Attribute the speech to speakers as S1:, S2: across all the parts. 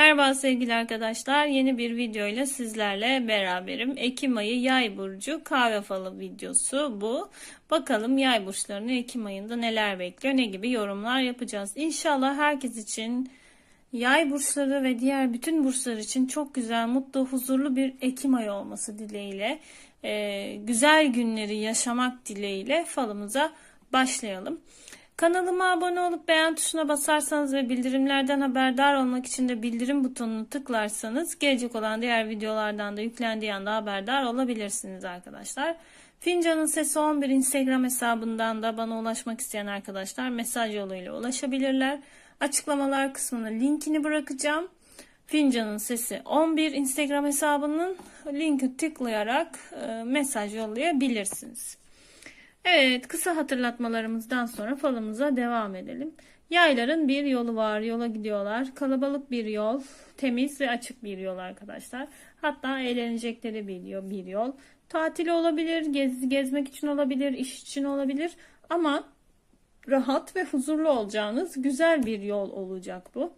S1: Merhaba sevgili arkadaşlar. Yeni bir video ile sizlerle beraberim. Ekim ayı yay burcu kahve falı videosu bu. Bakalım yay burçlarını Ekim ayında neler bekliyor, ne gibi yorumlar yapacağız. İnşallah herkes için yay burçları ve diğer bütün burçlar için çok güzel, mutlu, huzurlu bir Ekim ayı olması dileğiyle, e, güzel günleri yaşamak dileğiyle falımıza başlayalım. Kanalıma abone olup beğen tuşuna basarsanız ve bildirimlerden haberdar olmak için de bildirim butonunu tıklarsanız gelecek olan diğer videolardan da yüklendiği anda haberdar olabilirsiniz arkadaşlar. Fincanın Sesi 11 Instagram hesabından da bana ulaşmak isteyen arkadaşlar mesaj yoluyla ulaşabilirler. Açıklamalar kısmına linkini bırakacağım. Fincanın Sesi 11 Instagram hesabının linki tıklayarak e, mesaj yollayabilirsiniz. Evet, kısa hatırlatmalarımızdan sonra falımıza devam edelim. Yayların bir yolu var, yola gidiyorlar. Kalabalık bir yol, temiz ve açık bir yol arkadaşlar. Hatta eğlenecekleri bir yol. Bir yol. Tatili olabilir, gez, gezmek için olabilir, iş için olabilir. Ama rahat ve huzurlu olacağınız güzel bir yol olacak bu.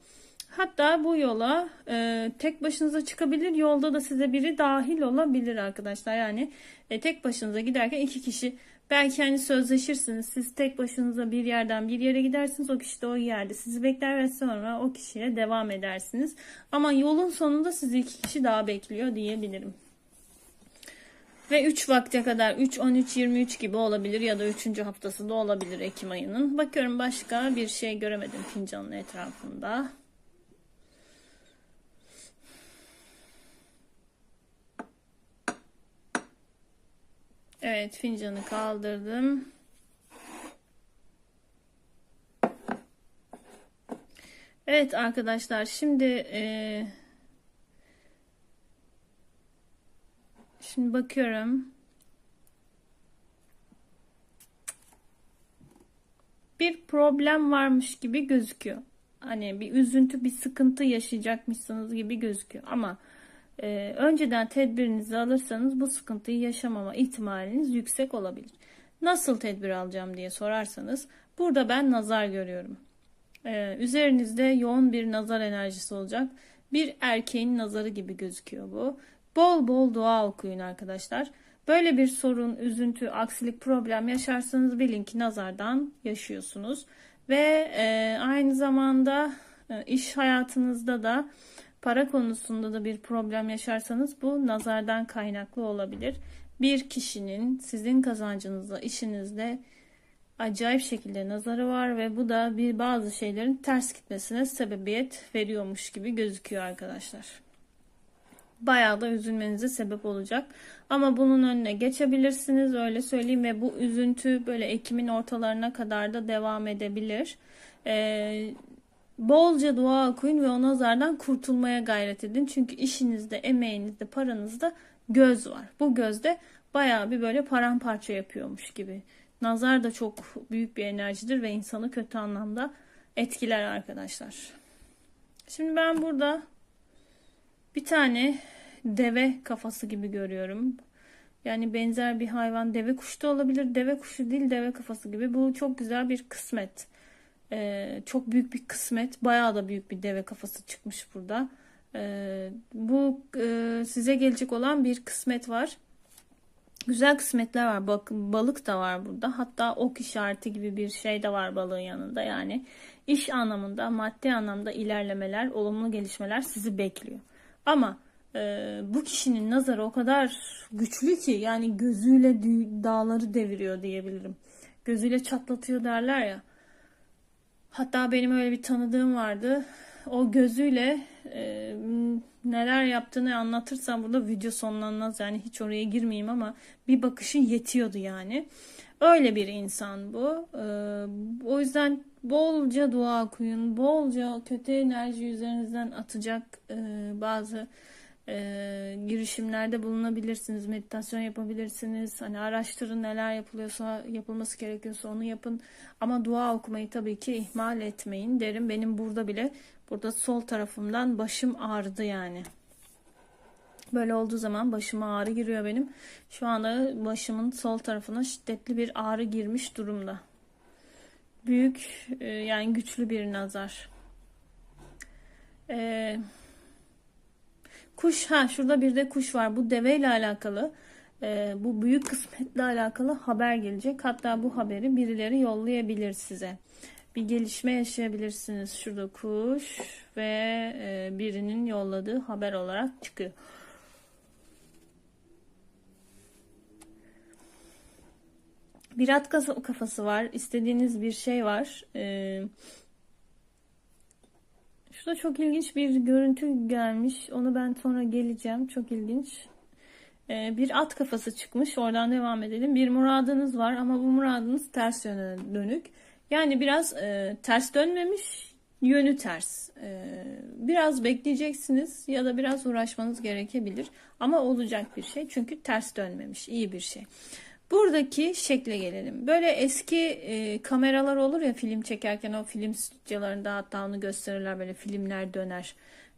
S1: Hatta bu yola e, tek başınıza çıkabilir, yolda da size biri dahil olabilir arkadaşlar. Yani e, tek başınıza giderken iki kişi Belki hani sözleşirsiniz. Siz tek başınıza bir yerden bir yere gidersiniz. O kişi de o yerde sizi bekler ve sonra o kişiye devam edersiniz. Ama yolun sonunda sizi iki kişi daha bekliyor diyebilirim. Ve 3 vakte kadar 3, 13, 23 gibi olabilir ya da 3. haftası da olabilir Ekim ayının. Bakıyorum başka bir şey göremedim fincanın etrafında. Evet fincanı kaldırdım. Evet arkadaşlar şimdi e, şimdi bakıyorum. Bir problem varmış gibi gözüküyor. Hani bir üzüntü, bir sıkıntı yaşayacakmışsınız gibi gözüküyor. Ama e, önceden tedbirinizi alırsanız bu sıkıntıyı yaşamama ihtimaliniz yüksek olabilir. Nasıl tedbir alacağım diye sorarsanız burada ben nazar görüyorum. E, üzerinizde yoğun bir nazar enerjisi olacak. Bir erkeğin nazarı gibi gözüküyor bu. Bol bol dua okuyun arkadaşlar. Böyle bir sorun, üzüntü, aksilik, problem yaşarsanız bilin ki nazardan yaşıyorsunuz. Ve e, aynı zamanda e, iş hayatınızda da Para konusunda da bir problem yaşarsanız bu nazardan kaynaklı olabilir. Bir kişinin sizin kazancınızla, işinizde acayip şekilde nazarı var ve bu da bir bazı şeylerin ters gitmesine sebebiyet veriyormuş gibi gözüküyor arkadaşlar. Bayağı da üzülmenize sebep olacak. Ama bunun önüne geçebilirsiniz öyle söyleyeyim ve bu üzüntü böyle Ekim'in ortalarına kadar da devam edebilir. Ee, Bolca dua okuyun ve o nazardan kurtulmaya gayret edin. Çünkü işinizde, emeğinizde, paranızda göz var. Bu gözde bayağı bir böyle paramparça yapıyormuş gibi. Nazar da çok büyük bir enerjidir ve insanı kötü anlamda etkiler arkadaşlar. Şimdi ben burada bir tane deve kafası gibi görüyorum. Yani benzer bir hayvan deve kuşu da olabilir. Deve kuşu değil deve kafası gibi. Bu çok güzel bir kısmet. Ee, çok büyük bir kısmet. Bayağı da büyük bir deve kafası çıkmış burada. Ee, bu e, size gelecek olan bir kısmet var. Güzel kısmetler var. Bak, balık da var burada. Hatta ok işareti gibi bir şey de var balığın yanında. Yani iş anlamında, maddi anlamda ilerlemeler, olumlu gelişmeler sizi bekliyor. Ama e, bu kişinin nazarı o kadar güçlü ki yani gözüyle dağları deviriyor diyebilirim. Gözüyle çatlatıyor derler ya. Hatta benim öyle bir tanıdığım vardı. O gözüyle e, neler yaptığını anlatırsam burada video sonlanmaz. Yani hiç oraya girmeyeyim ama bir bakışı yetiyordu yani. Öyle bir insan bu. E, o yüzden bolca dua okuyun. Bolca kötü enerji üzerinizden atacak e, bazı e, girişimlerde bulunabilirsiniz. Meditasyon yapabilirsiniz. Hani araştırın neler yapılıyorsa yapılması gerekiyorsa onu yapın. Ama dua okumayı tabii ki ihmal etmeyin derim. Benim burada bile burada sol tarafımdan başım ağrıdı yani. Böyle olduğu zaman başıma ağrı giriyor benim. Şu anda başımın sol tarafına şiddetli bir ağrı girmiş durumda. Büyük e, yani güçlü bir nazar. Eee Kuş ha şurada bir de kuş var. Bu deveyle alakalı. e, bu büyük kısmetle alakalı haber gelecek. Hatta bu haberi birileri yollayabilir size. Bir gelişme yaşayabilirsiniz. Şurada kuş ve e, birinin yolladığı haber olarak çıkıyor. Bir at kafası var. İstediğiniz bir şey var. Ee, şurada çok ilginç bir görüntü gelmiş. Onu ben sonra geleceğim. Çok ilginç. Ee, bir at kafası çıkmış. Oradan devam edelim. Bir muradınız var ama bu muradınız ters yöne dönük. Yani biraz e, ters dönmemiş, yönü ters. Ee, biraz bekleyeceksiniz ya da biraz uğraşmanız gerekebilir. Ama olacak bir şey. Çünkü ters dönmemiş. iyi bir şey. Buradaki şekle gelelim. Böyle eski e, kameralar olur ya film çekerken o film stüdyolarında hatta onu gösterirler böyle filmler döner.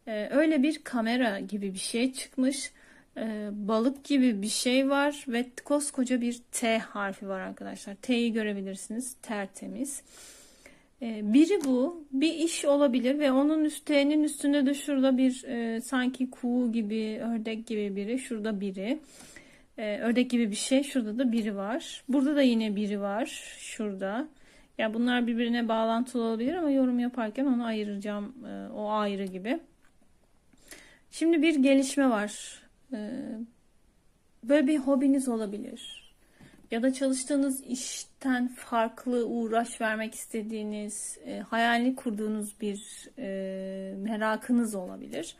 S1: E, öyle bir kamera gibi bir şey çıkmış. E, balık gibi bir şey var ve koskoca bir T harfi var arkadaşlar. T'yi görebilirsiniz. Tertemiz. E, biri bu. Bir iş olabilir ve onun üstteğinin üstünde de şurada bir e, sanki kuğu gibi, ördek gibi biri. Şurada biri. Ee, ördek gibi bir şey. Şurada da biri var. Burada da yine biri var. Şurada. Ya bunlar birbirine bağlantılı olabilir ama yorum yaparken onu ayıracağım. Ee, o ayrı gibi. Şimdi bir gelişme var. Ee, böyle bir hobiniz olabilir. Ya da çalıştığınız işten farklı uğraş vermek istediğiniz, e, hayalini kurduğunuz bir e, merakınız olabilir.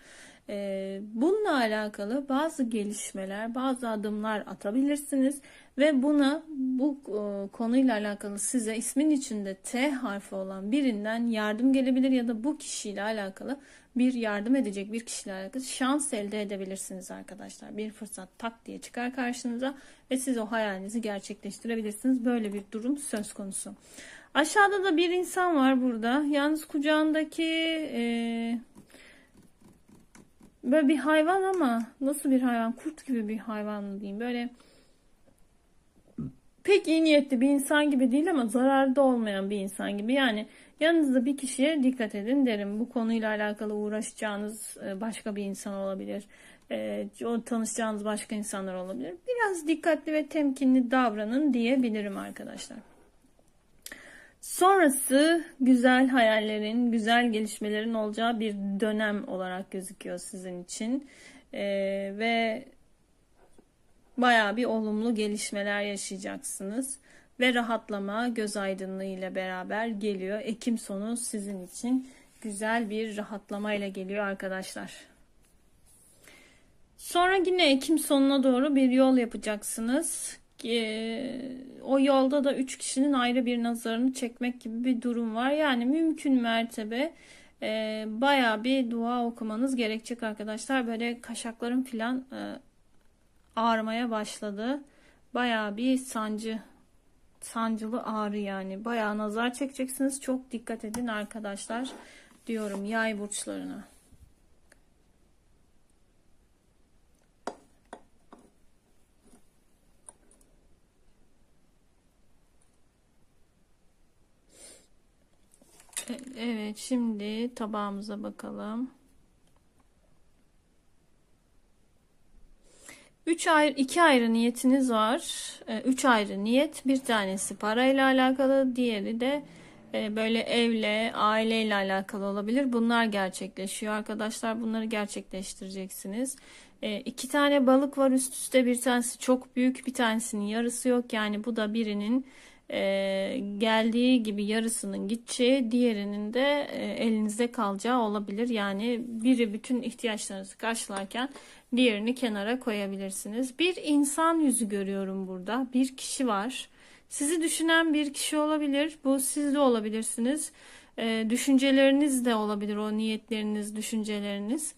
S1: Ee, bununla alakalı bazı gelişmeler, bazı adımlar atabilirsiniz ve buna bu e, konuyla alakalı size ismin içinde T harfi olan birinden yardım gelebilir ya da bu kişiyle alakalı bir yardım edecek bir kişiyle alakalı şans elde edebilirsiniz arkadaşlar. Bir fırsat tak diye çıkar karşınıza ve siz o hayalinizi gerçekleştirebilirsiniz. Böyle bir durum söz konusu. Aşağıda da bir insan var burada. Yalnız kucağındaki e, Böyle bir hayvan ama nasıl bir hayvan? Kurt gibi bir hayvan diyeyim. Böyle pek iyi niyetli bir insan gibi değil ama zararda olmayan bir insan gibi. Yani yanınızda bir kişiye dikkat edin derim. Bu konuyla alakalı uğraşacağınız e, başka bir insan olabilir. E, tanışacağınız başka insanlar olabilir. Biraz dikkatli ve temkinli davranın diyebilirim arkadaşlar. Sonrası güzel hayallerin, güzel gelişmelerin olacağı bir dönem olarak gözüküyor sizin için. Ee, ve bayağı bir olumlu gelişmeler yaşayacaksınız. Ve rahatlama göz aydınlığı ile beraber geliyor. Ekim sonu sizin için güzel bir rahatlama ile geliyor arkadaşlar. Sonra yine Ekim sonuna doğru bir yol yapacaksınız o yolda da üç kişinin ayrı bir nazarını çekmek gibi bir durum var. Yani mümkün mertebe e, baya bir dua okumanız gerekecek arkadaşlar. Böyle kaşaklarım filan e, ağrımaya başladı. Baya bir sancı sancılı ağrı yani. Baya nazar çekeceksiniz. Çok dikkat edin arkadaşlar diyorum yay burçlarına. Evet şimdi tabağımıza bakalım. 3 ayrı iki ayrı niyetiniz var. 3 ayrı niyet. Bir tanesi parayla alakalı, diğeri de e, böyle evle, aileyle alakalı olabilir. Bunlar gerçekleşiyor arkadaşlar. Bunları gerçekleştireceksiniz. E, iki tane balık var üst üste. Bir tanesi çok büyük, bir tanesinin yarısı yok. Yani bu da birinin e, geldiği gibi yarısının gideceği, diğerinin de e, elinizde kalacağı olabilir. Yani biri bütün ihtiyaçlarınızı karşılarken diğerini kenara koyabilirsiniz. Bir insan yüzü görüyorum burada. Bir kişi var. Sizi düşünen bir kişi olabilir. Bu siz de olabilirsiniz. E, düşünceleriniz de olabilir. O niyetleriniz, düşünceleriniz.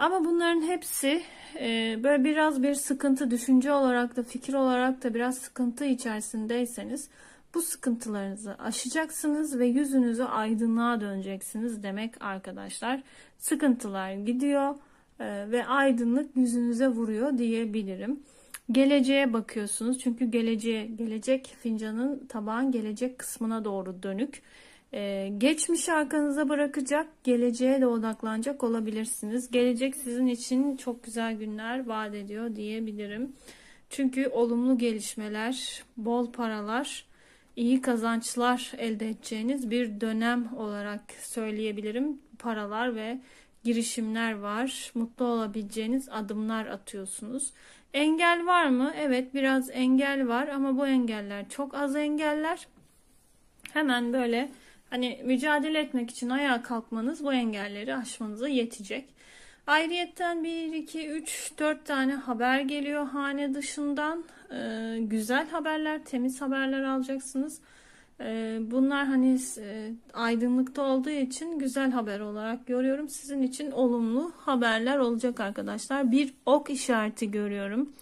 S1: Ama bunların hepsi e, böyle biraz bir sıkıntı düşünce olarak da fikir olarak da biraz sıkıntı içerisindeyseniz bu sıkıntılarınızı aşacaksınız ve yüzünüzü aydınlığa döneceksiniz demek arkadaşlar. Sıkıntılar gidiyor e, ve aydınlık yüzünüze vuruyor diyebilirim. Geleceğe bakıyorsunuz çünkü geleceğe, gelecek fincanın tabağın gelecek kısmına doğru dönük. Ee, geçmişi arkanıza bırakacak, geleceğe de odaklanacak olabilirsiniz. Gelecek sizin için çok güzel günler vaat ediyor diyebilirim. Çünkü olumlu gelişmeler, bol paralar, iyi kazançlar elde edeceğiniz bir dönem olarak söyleyebilirim. Paralar ve girişimler var. Mutlu olabileceğiniz adımlar atıyorsunuz. Engel var mı? Evet, biraz engel var ama bu engeller çok az engeller. Hemen böyle hani mücadele etmek için ayağa kalkmanız bu engelleri aşmanıza yetecek. Ayrıyetten 1, 2, 3, 4 tane haber geliyor hane dışından. Ee, güzel haberler, temiz haberler alacaksınız. Ee, bunlar hani e, aydınlıkta olduğu için güzel haber olarak görüyorum. Sizin için olumlu haberler olacak arkadaşlar. Bir ok işareti görüyorum.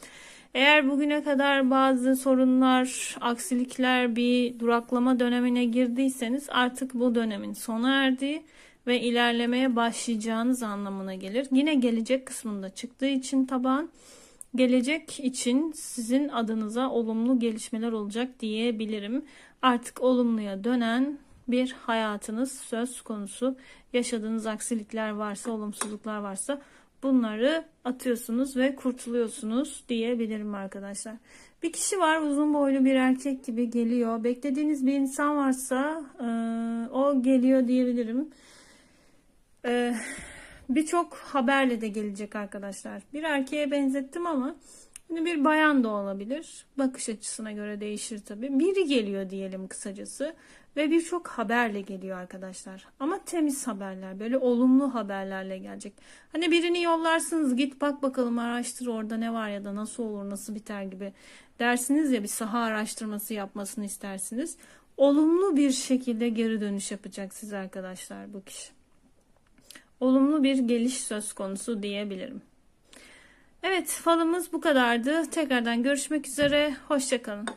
S1: Eğer bugüne kadar bazı sorunlar, aksilikler, bir duraklama dönemine girdiyseniz artık bu dönemin sona erdiği ve ilerlemeye başlayacağınız anlamına gelir. Yine gelecek kısmında çıktığı için taban gelecek için sizin adınıza olumlu gelişmeler olacak diyebilirim. Artık olumluya dönen bir hayatınız söz konusu. Yaşadığınız aksilikler varsa, olumsuzluklar varsa bunları atıyorsunuz ve kurtuluyorsunuz diyebilirim arkadaşlar. Bir kişi var uzun boylu bir erkek gibi geliyor. Beklediğiniz bir insan varsa e, o geliyor diyebilirim. E, Birçok haberle de gelecek arkadaşlar. Bir erkeğe benzettim ama hani bir bayan da olabilir. Bakış açısına göre değişir tabii. Biri geliyor diyelim kısacası ve birçok haberle geliyor arkadaşlar. Ama temiz haberler, böyle olumlu haberlerle gelecek. Hani birini yollarsınız, git bak bakalım araştır orada ne var ya da nasıl olur, nasıl biter gibi dersiniz ya bir saha araştırması yapmasını istersiniz. Olumlu bir şekilde geri dönüş yapacak size arkadaşlar bu kişi olumlu bir geliş söz konusu diyebilirim. Evet falımız bu kadardı. Tekrardan görüşmek üzere. Hoşçakalın.